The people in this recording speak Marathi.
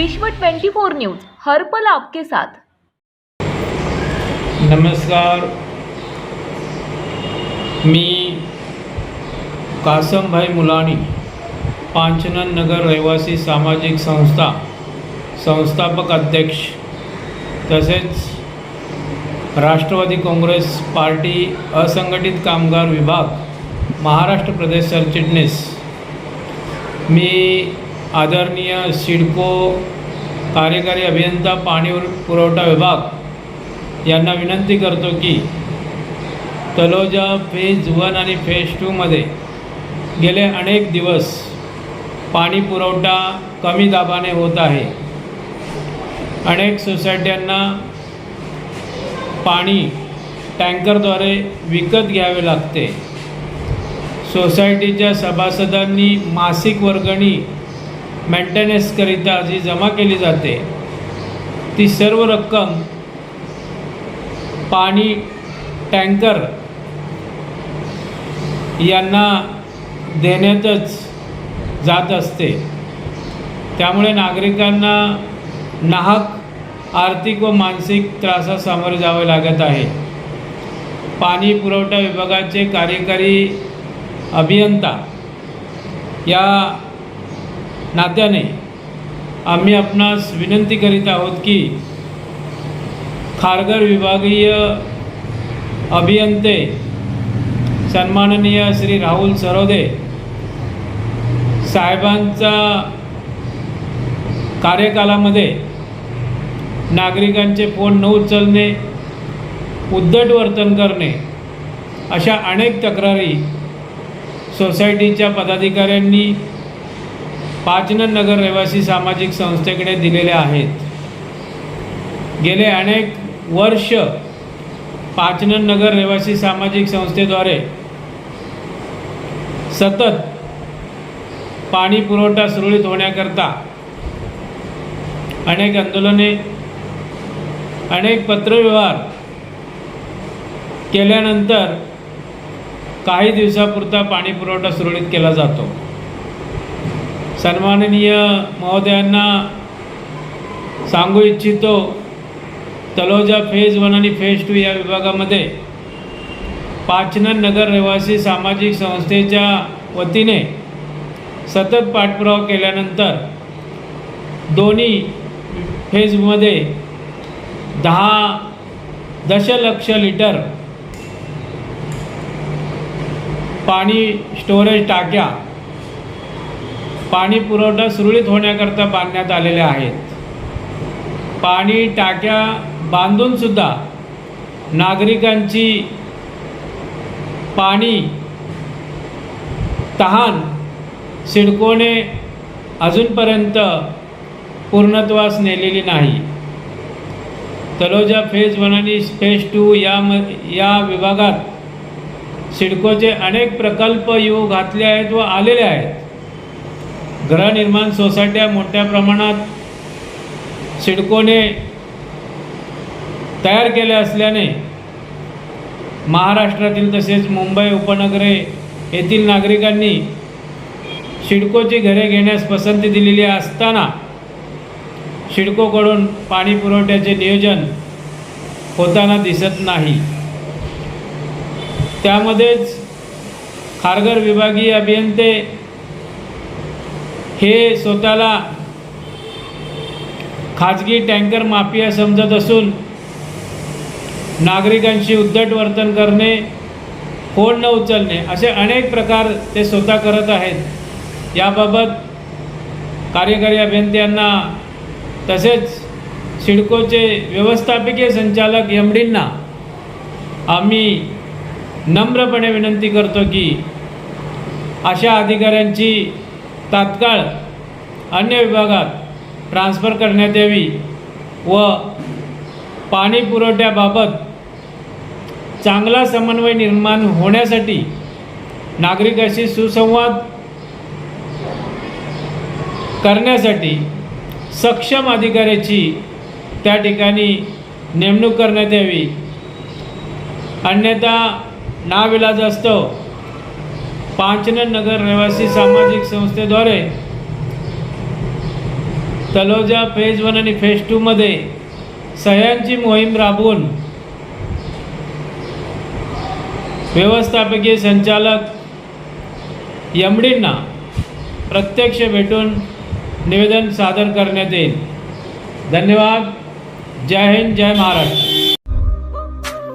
विश्व 24 न्यूज हर पल आपके साथ. नमस्कार. मी कासमभाई मुलाणी पांचनन नगर रहिवासी सामाजिक संस्था संस्थापक अध्यक्ष तसेच राष्ट्रवादी काँग्रेस पार्टी असंघटित कामगार विभाग महाराष्ट्र प्रदेश सरचिटणीस. मी आदरणीय सिडको कार्यकारी अभियंता पाणी पुरवठा विभाग यांना विनंती करतो की तलोजा फेज वन आणि फेज टूमध्ये गेले अनेक दिवस पाणी पुरवठा कमी दाबाने होत आहे. अनेक सोसायट्यांना पाणी टँकरद्वारे विकत घ्यावे लागते. सोसायटीच्या सभासदांनी मासिक वर्गणी मेंटेनन्सकरिता जी जमा केली जाते ती सर्व रक्कम पाणी टँकर यांना देण्यातच जात असते. त्यामुळे नागरिकांना नाहक आर्थिक व मानसिक त्रासास सामोरे जावे लागत आहे. पाणी पुरवठा विभागाचे कार्यकारी अभियंता या नात्याने आम्ही आपणास विनंती करीत आहोत की खारघर विभागीय अभियंते सन्माननीय श्री राहुल सरोदे साहेबांचा कार्यकालामध्ये नागरिकांचे फोन न उचलणे उद्धट वर्तन करणे अशा अनेक तक्रारी सोसायटीच्या पदाधिकाऱ्यांनी पाचनन नगर रहिवासी सामाजिक संस्थेकडे दिलेल्या आहेत. गेले अनेक वर्ष पाचनन नगर रहिवासी सामाजिक संस्थेद्वारे सतत पाणी पुरवठा सुरळीत होण्याकरता अनेक आंदोलने अनेक पत्रव्यवहार केल्यानंतर काही दिवसापुरता पाणी पुरवठा सुरळीत केला जातो. सन्माननीय महोदयांना सांगू इच्छितो तलोजा फेज वन आणि फेज टू या विभागामध्ये पाचनन नगर रहिवासी सामाजिक संस्थेच्या वतीने सतत पाठपुरावा केल्यानंतर दोन्ही फेजमध्ये दहा दशलक्ष लिटर पाणी स्टोरेज टाक्या पाणी पुरवठा सुरळीत होण्याकरता बांधण्यात आलेल्या आहेत. पाणी टाक्या बांधूनसुद्धा नागरिकांची पाणी तहान सिडकोने अजूनपर्यंत पूर्णत्वास नेलेली नाही. तलोजा फेज वन आणि फेज टू या म या विभागात सिडकोचे अनेक प्रकल्प येऊ घातले आहेत व आलेले आहेत. गृहनिर्माण सोसायट्या मोठ्या प्रमाणात सिडकोने तयार केल्या असल्याने महाराष्ट्रातील तसेच मुंबई उपनगरे येथील नागरिकांनी सिडकोची घरे घेण्यास पसंती दिलेली असताना सिडकोकडून पाणी पुरवठ्याचे नियोजन होताना दिसत नाही. त्यामध्येच खारघर विभागीय अभियंते हे स्वतःला खाजगी टँकर माफिया समजत असून नागरिकांशी उद्धट वर्तन करणे फोन न उचलणे असे अनेक प्रकार ते स्वतः करत आहेत. याबाबत कार्यकारी अभियंत्यांना तसेच सिडकोचे व्यवस्थापकीय संचालक यमडींना आम्ही नम्रपणे विनंती करतो की अशा अधिकाऱ्यांची तात्काळ अन्य विभागात ट्रान्स्फर करण्यात यावी व पाणी पुरवठ्याबाबत चांगला समन्वय निर्माण होण्यासाठी नागरिकाशी सुसंवाद करण्यासाठी सक्षम अधिकाऱ्याची त्या ठिकाणी नेमणूक करण्यात यावी. अन्यथा नाविलाज असतो. पांचनन नगर रहिवासी सामाजिक संस्थेद्वारे तलोजा फेज वन आणि फेज टूमध्ये सह्यांची मोहीम राबवून व्यवस्थापकीय संचालक यमडींना प्रत्यक्ष भेटून निवेदन सादर करण्यात येईल. धन्यवाद. जय हिंद जय महाराष्ट्र.